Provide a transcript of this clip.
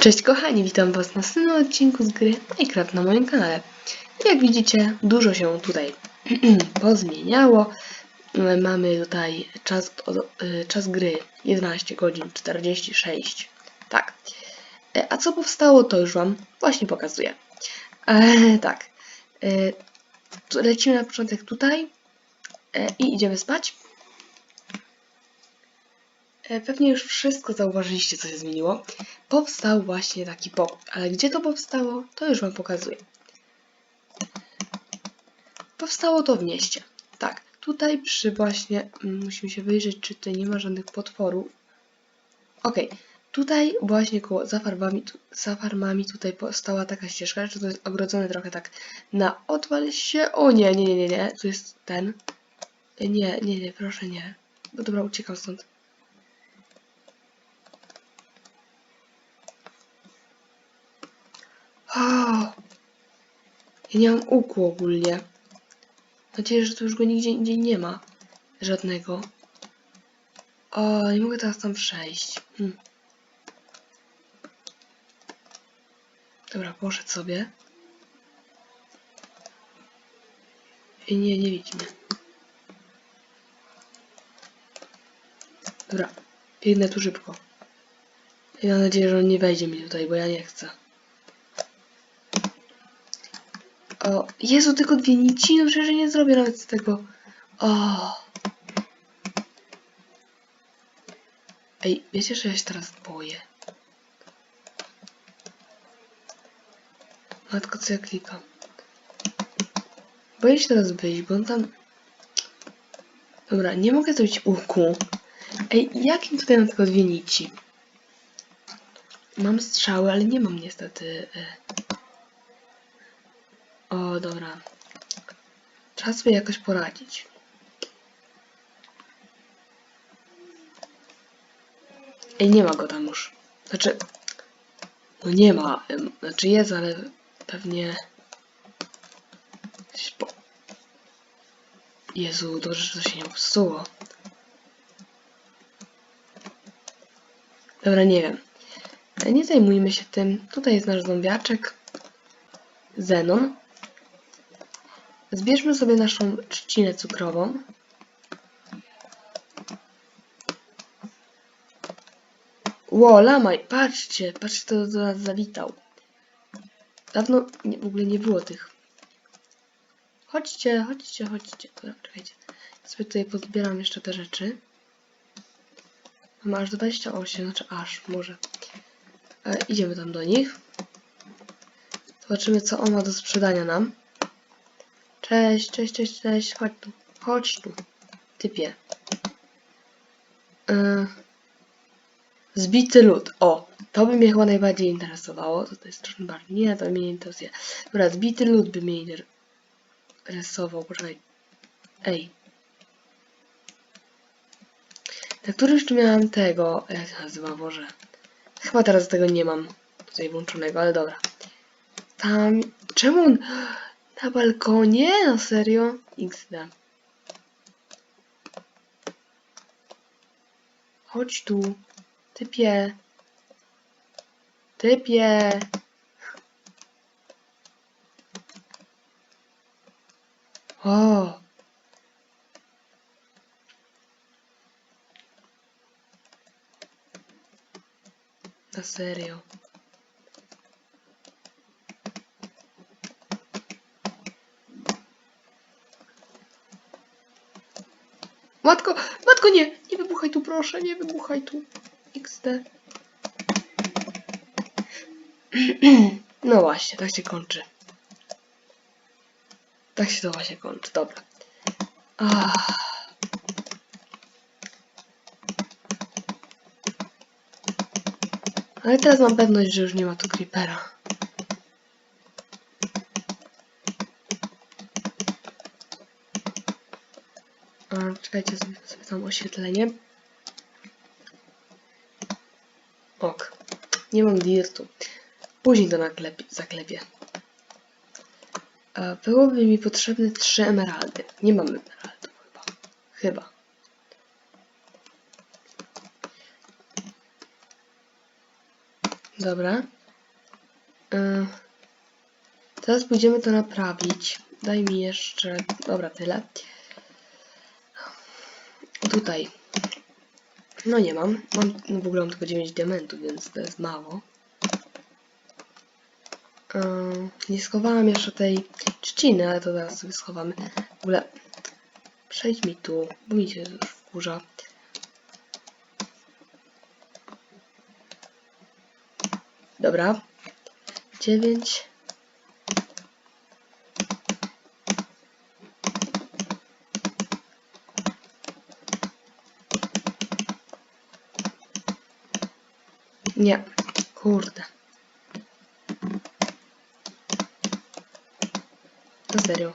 Cześć kochani, witam was na następnym odcinku z gry Minecraft na moim kanale. Jak widzicie, dużo się tutaj pozmieniało. Mamy tutaj czas, y, czas gry 11 godzin 46. Tak. E, A co powstało, to już wam właśnie pokazuję. E, tak. E, lecimy na początek tutaj e, i idziemy spać. E, Pewnie już wszystko zauważyliście, co się zmieniło. Powstał właśnie taki pokój, ale gdzie to powstało, to już Wam pokazuję. Powstało to w mieście. Tak, tutaj przy właśnie, mm, musimy się wyjrzeć, czy tutaj nie ma żadnych potworów. Okej, tutaj właśnie koło, za farmami, tu- za farmami tutaj powstała taka ścieżka, że to jest ogrodzone trochę tak na odwal się. O nie, nie, nie, nie, nie, tu jest ten. Nie, nie, nie, proszę nie. No dobra, uciekam stąd. O! Ja nie mam łuku ogólnie. Mam nadzieję, że tu już go nigdzie indziej nie ma. Żadnego. O, nie mogę teraz tam przejść. Hm. Dobra, poszedł sobie. I nie, nie widzi mnie. Dobra, biegnę tu szybko. I mam nadzieję, że on nie wejdzie mi tutaj, bo ja nie chcę. O, Jezu, tylko dwie nici? No przecież nie zrobię nawet z tego. O. Ej, wiecie, że ja się teraz boję? Matko, co ja klikam? Boję się teraz wyjść, bo on tam... Dobra, nie mogę zrobić łuku. Ej, jakim tutaj mam tylko dwie nici? Mam strzały, ale nie mam niestety... E... O, dobra. Trzeba sobie jakoś poradzić. Ej, nie ma go tam już. Znaczy... No nie ma. Znaczy jest, ale pewnie... Jezu, dobrze, że to się nie popsuło. Dobra, nie wiem. E, Nie zajmujmy się tym. Tutaj jest nasz zombiaczek. Zenon. Zbierzmy sobie naszą trzcinę cukrową. Ło, lamaj, patrzcie, patrzcie, kto do nas zawitał. Dawno nie, w ogóle nie było tych. Chodźcie, chodźcie, chodźcie. Dobra, czekajcie. Sobie tutaj pozbieram jeszcze te rzeczy. Mam aż 28, znaczy aż, może. E, idziemy tam do nich. Zobaczymy, co on ma do sprzedania nam. Cześć, cześć, cześć, cześć. Chodź tu, chodź tu. Typie. Yy. Zbity lód. O, to by mnie chyba najbardziej interesowało. To, jest troszkę bardziej. Nie, to mnie nie interesuje. Dobra, zbity lód by mnie interesował. Poczekaj. Ej. Na którymś tu miałam tego. Jak się nazywa, Boże. Chyba teraz tego nie mam tutaj włączonego, ale dobra. Tam. Czemu on. Na balkonie? No serio? XD. Chodź tu. Typie. Typie. O. Na serio. Matko, matko nie, nie wybuchaj tu proszę, nie wybuchaj tu. XD. No właśnie, tak się kończy. Tak się to właśnie kończy, dobra. Ach. Ale teraz mam pewność, że już nie ma tu creepera. Czekajcie, sobie, tam oświetlenie. Ok. Nie mam dirtu. Później to naklepi, zaklepię. E, byłoby mi potrzebne trzy emeraldy. Nie mam emeraldów chyba. Chyba. Dobra. Yy. Teraz pójdziemy to naprawić. Daj mi jeszcze... Dobra, tyle. Tutaj. No nie mam. Mam no w ogóle mam tylko 9 diamentów, więc to jest mało. Yy, nie schowałam jeszcze tej trzciny, ale to zaraz sobie schowamy. W ogóle przejdź mi tu, bo mi się już wkurza. Dobra. 9. Kurde. Na serio.